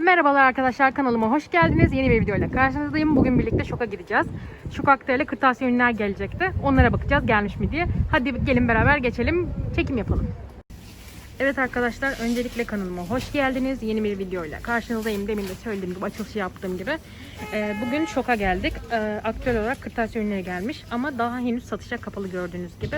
Merhabalar arkadaşlar kanalıma hoş geldiniz. Yeni bir videoyla karşınızdayım. Bugün birlikte şoka gideceğiz. Şokakta ile kırtasiye ürünler gelecekti. Onlara bakacağız gelmiş mi diye. Hadi gelin beraber geçelim. Çekim yapalım. Evet arkadaşlar öncelikle kanalıma hoş geldiniz. Yeni bir videoyla karşınızdayım. Demin de söylediğim gibi açılışı yaptığım gibi. Ee, bugün şoka geldik. Ee, aktüel olarak kırtasiye ürünleri gelmiş ama daha henüz satışa kapalı gördüğünüz gibi.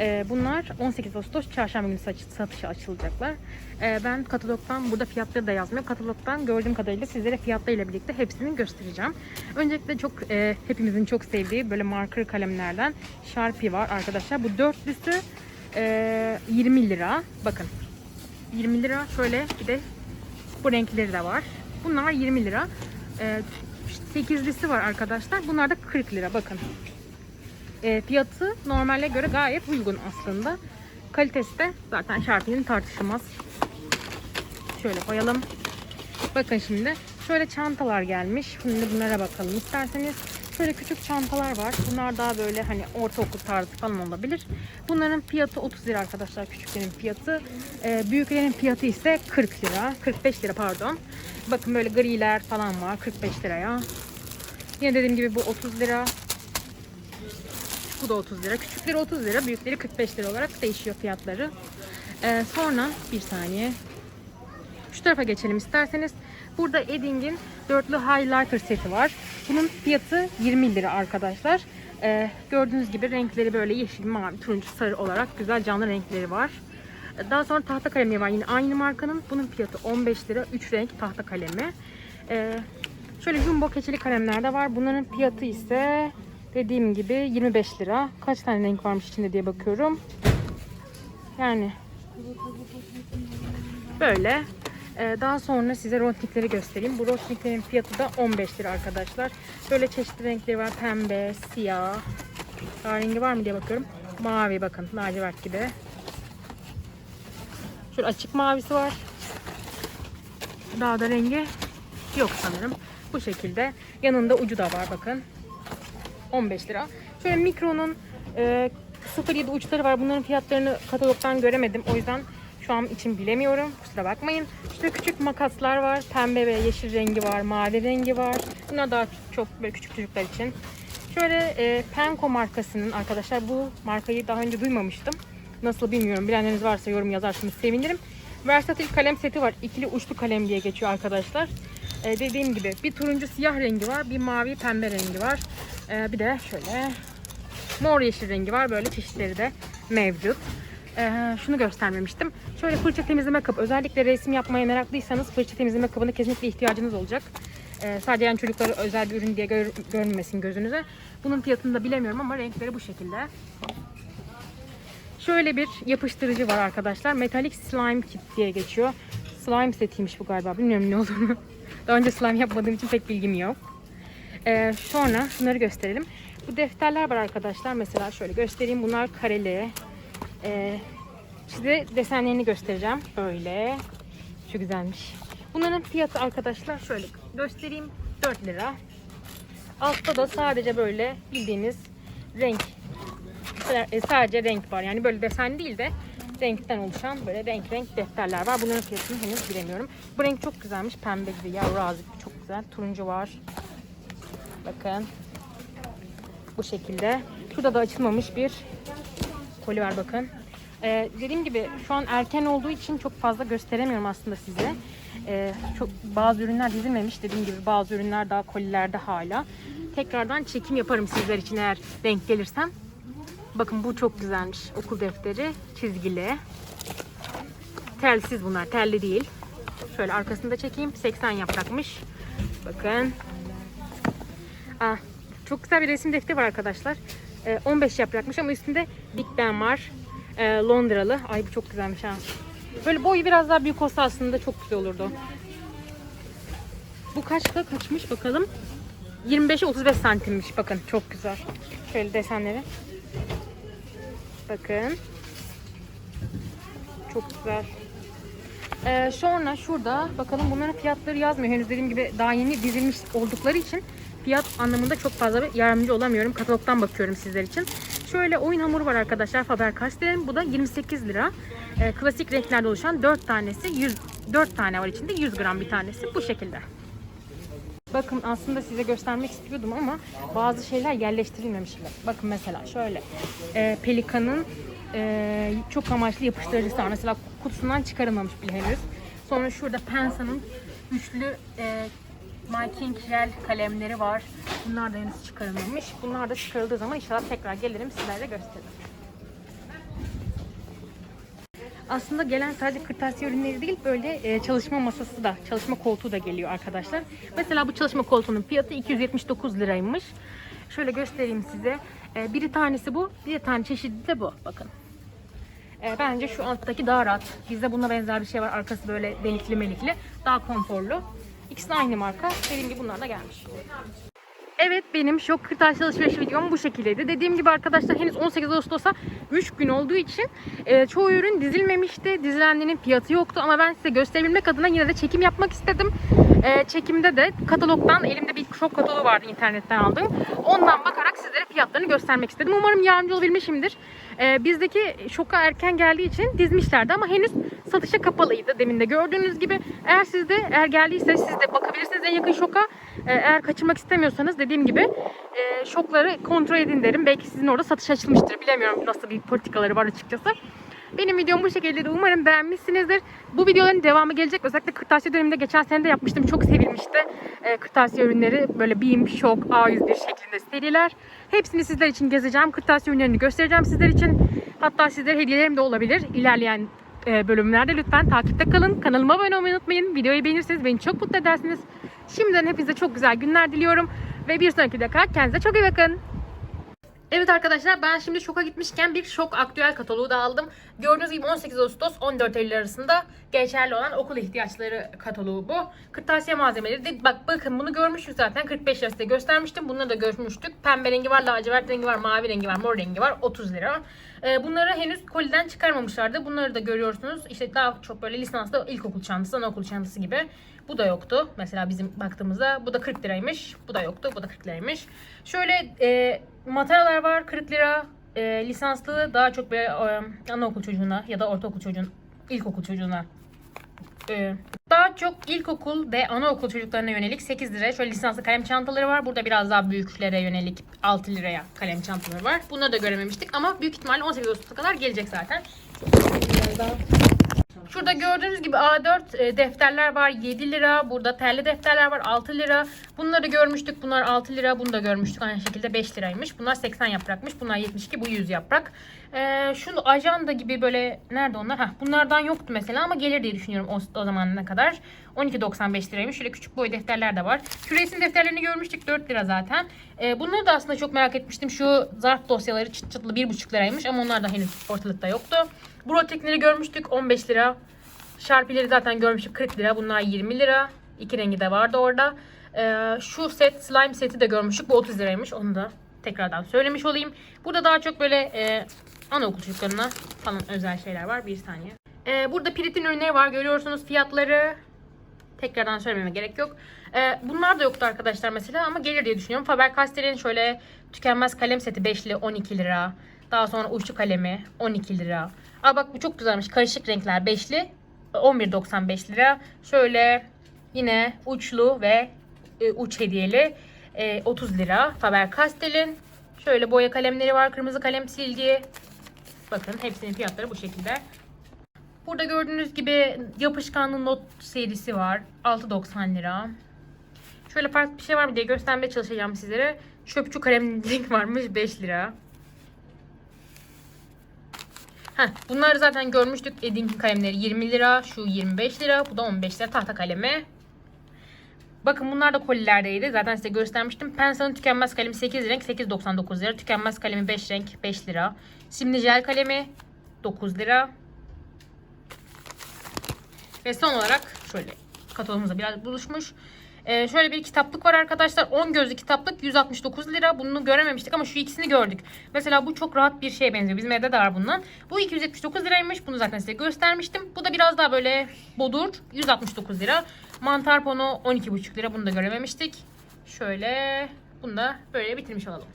Ee, bunlar 18 Ağustos çarşamba günü satışa açılacaklar. Ee, ben katalogdan burada fiyatları da yazmıyor. Katalogdan gördüğüm kadarıyla sizlere fiyatlarıyla birlikte hepsini göstereceğim. Öncelikle çok e, hepimizin çok sevdiği böyle marker kalemlerden Sharpie var arkadaşlar. Bu dörtlüsü e, 20 lira. Bakın 20 lira şöyle bir de bu renkleri de var. Bunlar 20 lira. E, 8'lisi var arkadaşlar. Bunlar da 40 lira bakın. E, fiyatı normale göre gayet uygun aslında. Kalitesi de zaten Sharpie'nin tartışılmaz. Şöyle koyalım. Bakın şimdi şöyle çantalar gelmiş. Şimdi bunlara bakalım isterseniz. Şöyle küçük çantalar var. Bunlar daha böyle hani ortaokul tarzı falan olabilir. Bunların fiyatı 30 lira arkadaşlar. Küçüklerin fiyatı. Ee, büyüklerin fiyatı ise 40 lira. 45 lira pardon. Bakın böyle griler falan var 45 liraya. Yine dediğim gibi bu 30 lira. Bu da 30 lira. Küçükleri 30 lira, büyükleri 45 lira olarak değişiyor fiyatları. Ee, sonra bir saniye. Şu tarafa geçelim isterseniz. Burada Edding'in dörtlü highlighter seti var. Bunun fiyatı 20 lira arkadaşlar. Ee, gördüğünüz gibi renkleri böyle yeşil, mavi, turuncu, sarı olarak güzel canlı renkleri var. Daha sonra tahta kalemi var yine aynı markanın. Bunun fiyatı 15 lira. 3 renk tahta kalemi. Ee, şöyle jumbo keçeli kalemler de var. Bunların fiyatı ise dediğim gibi 25 lira. Kaç tane renk varmış içinde diye bakıyorum. Yani böyle. Ee, daha sonra size rotnikleri göstereyim. Bu rotniklerin fiyatı da 15 lira arkadaşlar. Böyle çeşitli renkleri var. Pembe, siyah. Daha rengi var mı diye bakıyorum. Mavi bakın. Lacivert gibi. Şöyle açık mavisi var. Daha da rengi yok sanırım. Bu şekilde. Yanında ucu da var bakın. 15 lira. Şöyle mikronun e, 07 uçları var. Bunların fiyatlarını katalogdan göremedim. O yüzden şu an için bilemiyorum. Kusura bakmayın. İşte küçük makaslar var. Pembe ve yeşil rengi var. Mavi rengi var. Bunlar daha çok böyle küçük çocuklar için. Şöyle e, Penco markasının arkadaşlar bu markayı daha önce duymamıştım. Nasıl bilmiyorum. Bilenleriniz varsa yorum yazarsanız sevinirim. Versatil kalem seti var. İkili uçlu kalem diye geçiyor arkadaşlar. E, dediğim gibi bir turuncu siyah rengi var. Bir mavi pembe rengi var. E, bir de şöyle mor yeşil rengi var. Böyle çeşitleri de mevcut. Ee, şunu göstermemiştim. Şöyle fırça temizleme kabı. Özellikle resim yapmaya meraklıysanız fırça temizleme kabına kesinlikle ihtiyacınız olacak. Ee, sadece yani çocuklara özel bir ürün diye gör, görünmesin gözünüze. Bunun fiyatını da bilemiyorum ama renkleri bu şekilde. Şöyle bir yapıştırıcı var arkadaşlar. Metalik slime kit diye geçiyor. Slime setiymiş bu galiba. Bilmiyorum ne olduğunu. Daha önce slime yapmadığım için pek bilgim yok. Ee, sonra şunları gösterelim. Bu defterler var arkadaşlar. Mesela şöyle göstereyim. Bunlar kareli. Ee, size desenlerini göstereceğim. Böyle. Şu güzelmiş. Bunların fiyatı arkadaşlar şöyle göstereyim. 4 lira. Altta da sadece böyle bildiğiniz renk. e, Sadece renk var. Yani böyle desen değil de renkten oluşan böyle renk renk defterler var. Bunların fiyatını henüz bilemiyorum. Bu renk çok güzelmiş. Pembe gibi ağzı gibi çok güzel. Turuncu var. Bakın. Bu şekilde. Şurada da açılmamış bir koli var bakın. Ee, dediğim gibi şu an erken olduğu için çok fazla gösteremiyorum aslında size. Ee, çok bazı ürünler dizilmemiş. Dediğim gibi bazı ürünler daha kolilerde hala. Tekrardan çekim yaparım sizler için eğer denk gelirsem. Bakın bu çok güzelmiş. Okul defteri çizgili. Telsiz bunlar. Telli değil. Şöyle arkasını da çekeyim. 80 yaprakmış. Bakın. Ah, çok güzel bir resim defteri var arkadaşlar. Ee, 15 yaprakmış ama üstünde Big Ben var. Ee, Londralı. Ay bu çok güzelmiş ha. Böyle boyu biraz daha büyük olsa aslında çok güzel olurdu. Bu kaçta kaçmış bakalım. 25'e 35 santimmiş. Bakın çok güzel. Şöyle desenleri. Bakın. Çok güzel. Ee, sonra şurada bakalım bunların fiyatları yazmıyor. Henüz dediğim gibi daha yeni dizilmiş oldukları için fiyat anlamında çok fazla yardımcı olamıyorum. Katalogdan bakıyorum sizler için. Şöyle oyun hamuru var arkadaşlar Faber-Castell'in. Bu da 28 lira. Ee, klasik renklerde oluşan 4 tanesi 100 4 tane var içinde. 100 gram bir tanesi. Bu şekilde. Bakın aslında size göstermek istiyordum ama bazı şeyler yerleştirilmemiş. Bakın mesela şöyle. E, Pelikan'ın e, çok amaçlı yapıştırıcısı var. Mesela kutusundan çıkarılmamış bile henüz. Sonra şurada Pensa'nın üçlü e, My King Gel kalemleri var. Bunlar da henüz çıkarılmamış. Bunlar da çıkarıldığı zaman inşallah tekrar gelirim sizlerle gösteririm. Aslında gelen sadece kırtasiye ürünleri değil böyle e, çalışma masası da, çalışma koltuğu da geliyor arkadaşlar. Mesela bu çalışma koltuğunun fiyatı 279 liraymış. Şöyle göstereyim size. E, biri tanesi bu, bir tane çeşidi de bu. Bakın. E, bence şu alttaki daha rahat. Bizde buna benzer bir şey var. Arkası böyle delikli melikli. Daha konforlu. İkisi aynı marka. Dediğim gibi bunlar da gelmiş. Evet benim şok kırtasiye alışveriş videom bu şekildeydi. Dediğim gibi arkadaşlar henüz 18 Ağustos'a 3 gün olduğu için e, çoğu ürün dizilmemişti. Dizilenlerin fiyatı yoktu ama ben size gösterebilmek adına yine de çekim yapmak istedim. E, çekimde de katalogdan elimde bir şok kataloğu vardı internetten aldım. Ondan bakarak sizlere fiyatlarını göstermek istedim. Umarım yardımcı olabilmişimdir. E, bizdeki şoka erken geldiği için dizmişlerdi ama henüz satışa kapalıydı. Demin de gördüğünüz gibi. Eğer sizde eğer geldiyse siz de bakabilirsiniz en yakın şoka. E, eğer kaçırmak istemiyorsanız dediğim gibi e, şokları kontrol edin derim. Belki sizin orada satış açılmıştır. Bilemiyorum nasıl bir politikaları var açıkçası. Benim videom bu şekilde de umarım beğenmişsinizdir. Bu videoların devamı gelecek. Özellikle kırtasiye döneminde geçen sene de yapmıştım. Çok sevilmişti. E, kırtasiye ürünleri böyle BİM, Şok, A101 şeklinde seriler. Hepsini sizler için gezeceğim. Kırtasiye ürünlerini göstereceğim sizler için. Hatta sizlere hediyelerim de olabilir. İlerleyen e, bölümlerde lütfen takipte kalın. Kanalıma abone olmayı unutmayın. Videoyu beğenirseniz beni çok mutlu edersiniz. Şimdiden hepinize çok güzel günler diliyorum. Ve bir sonraki dakika kendinize çok iyi bakın. Evet arkadaşlar ben şimdi şoka gitmişken bir şok aktüel kataloğu da aldım. Gördüğünüz gibi 18 Ağustos 14 Eylül arasında geçerli olan okul ihtiyaçları kataloğu bu. Kırtasiye malzemeleri de bak bakın bunu görmüştük zaten 45 lira size göstermiştim. Bunları da görmüştük. Pembe rengi var, lacivert rengi var, mavi rengi var, mor rengi var 30 lira. Ee, bunları henüz koliden çıkarmamışlardı. Bunları da görüyorsunuz. İşte daha çok böyle lisanslı ilkokul çantası, anaokul çantası gibi. Bu da yoktu. Mesela bizim baktığımızda bu da 40 liraymış. Bu da yoktu. Bu da 40 liraymış. Şöyle e, mataralar var 40 lira. E, lisanslı daha çok böyle e, anaokul çocuğuna ya da ortaokul çocuğun, ilkokul çocuğuna e, daha çok ilkokul ve anaokul çocuklarına yönelik 8 liraya şöyle lisanslı kalem çantaları var. Burada biraz daha büyüklere yönelik 6 liraya kalem çantaları var. Bunları da görememiştik ama büyük ihtimalle 18 Ağustos'a kadar gelecek zaten. Daha Şurada gördüğünüz gibi A4 e, defterler var 7 lira. Burada telli defterler var 6 lira. Bunları görmüştük. Bunlar 6 lira. Bunu da görmüştük. Aynı şekilde 5 liraymış. Bunlar 80 yaprakmış. Bunlar 72. Bu 100 yaprak. Ee, şu ajanda gibi böyle nerede onlar? Heh, bunlardan yoktu mesela ama gelir diye düşünüyorum o, o zamanına kadar. 12.95 liraymış. Şöyle küçük boy defterler de var. Şu resim defterlerini görmüştük 4 lira zaten. Ee, bunları da aslında çok merak etmiştim. Şu zarf dosyaları çıt çıtlı 1.5 liraymış ama onlar da henüz ortalıkta yoktu. Brotekleri görmüştük 15 lira. Şarpileri zaten görmüştük 40 lira. Bunlar 20 lira. İki rengi de vardı orada. Ee, şu set slime seti de görmüştük. Bu 30 liraymış. Onu da tekrardan söylemiş olayım. Burada daha çok böyle e, anaokul çocuklarına falan özel şeyler var. Bir saniye. Ee, burada Pirit'in ürünleri var. Görüyorsunuz fiyatları. Tekrardan söylememe gerek yok. Ee, bunlar da yoktu arkadaşlar mesela ama gelir diye düşünüyorum. Faber-Castell'in şöyle tükenmez kalem seti 5'li 12 lira. Daha sonra uçlu kalemi 12 lira. Aa bak bu çok güzelmiş. Karışık renkler 5'li 11.95 lira. Şöyle yine uçlu ve e, uç hediyeli e, 30 lira. Faber-Castell'in şöyle boya kalemleri var. Kırmızı kalem silgi. Bakın hepsinin fiyatları bu şekilde. Burada gördüğünüz gibi yapışkanlı not serisi var. 6.90 lira. Şöyle farklı bir şey var mı diye göstermeye çalışacağım sizlere. Çöpçü kalemlik varmış 5 lira. Heh, bunları zaten görmüştük. Edim kalemleri 20 lira. Şu 25 lira. Bu da 15 lira. Tahta kalemi. Bakın bunlar da kolilerdeydi. Zaten size göstermiştim. Pensa'nın tükenmez kalemi 8 renk 8.99 lira. Tükenmez kalemi 5 renk 5 lira. Simli jel kalemi 9 lira. Ve son olarak şöyle kataloğumuzda biraz buluşmuş. Ee, şöyle bir kitaplık var arkadaşlar. 10 gözlü kitaplık 169 lira. Bunu görememiştik ama şu ikisini gördük. Mesela bu çok rahat bir şeye benziyor. Bizim evde de var bundan. Bu 279 liraymış. Bunu zaten size göstermiştim. Bu da biraz daha böyle bodur. 169 lira. Mantar ponu 12,5 lira. Bunu da görememiştik. Şöyle bunu da böyle bitirmiş olalım.